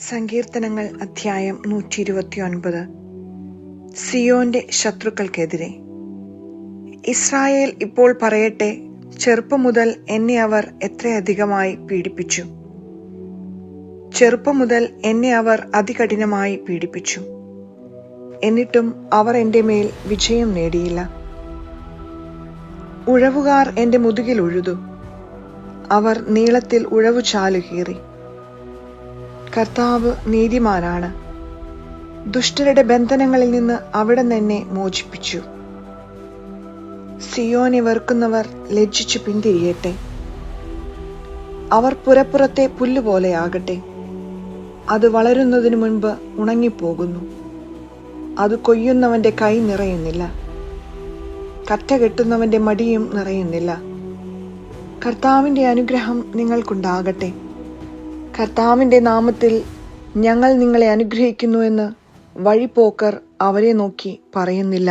സങ്കീർത്തനങ്ങൾ അധ്യായം നൂറ്റി ഇരുപത്തിയൊൻപത് സിയോന്റെ ശത്രുക്കൾക്കെതിരെ. ഇസ്രായേൽ ഇപ്പോൾ പറയട്ടെ ചെറുപ്പം മുതൽ എന്നെ അവർ എത്രയധികമായി പീഡിപ്പിച്ചു. ചെറുപ്പം മുതൽ എന്നെ അവർ അതികഠിനമായി പീഡിപ്പിച്ചു. എന്നിട്ടും അവർ എന്റെ മേൽ വിജയം നേടിയില്ല. ഉഴവുകാർ എന്റെ മുതുകിൽ ഉഴുതു. അവർ നീളത്തിൽ ഉഴവു ചാലുകീറി കർത്താവ് നീതിമാനാണ്. ദുഷ്ടരുടെ ബന്ധനങ്ങളിൽ നിന്ന് അവിടെ നിന്നെ മോചിപ്പിച്ചു. സിയോനെ വെറുക്കുന്നവർ ലജ്ജിച്ചു പിന്തിരിയട്ടെ. അവർ പുരപ്പുറത്തെ പുല്ലുപോലെയാകട്ടെ അത് വളരുന്നതിനു മുൻപ് ഉണങ്ങിപ്പോകുന്നു. അത് കൊയ്യുന്നവന്റെ കൈ നിറയുന്നില്ല. കറ്റ കെട്ടുന്നവന്റെ മടിയും നിറയുന്നില്ല. കർത്താവിന്റെ അനുഗ്രഹം നിങ്ങൾക്കുണ്ടാകട്ടെ. കർത്താവിന്റെ നാമത്തിൽ ഞങ്ങൾ നിങ്ങളെ അനുഗ്രഹിക്കുന്നു അനുഗ്രഹിക്കുന്നുവെന്ന് വഴിപോക്കർ അവരെ നോക്കി പറയുന്നില്ല.